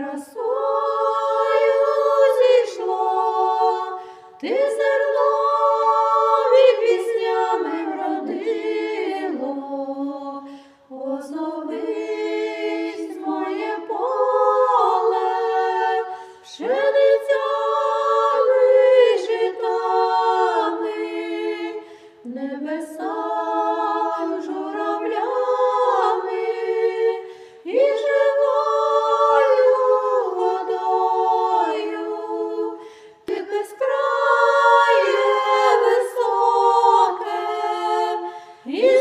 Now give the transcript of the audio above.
красою зійшло, ти зерно. Yeah.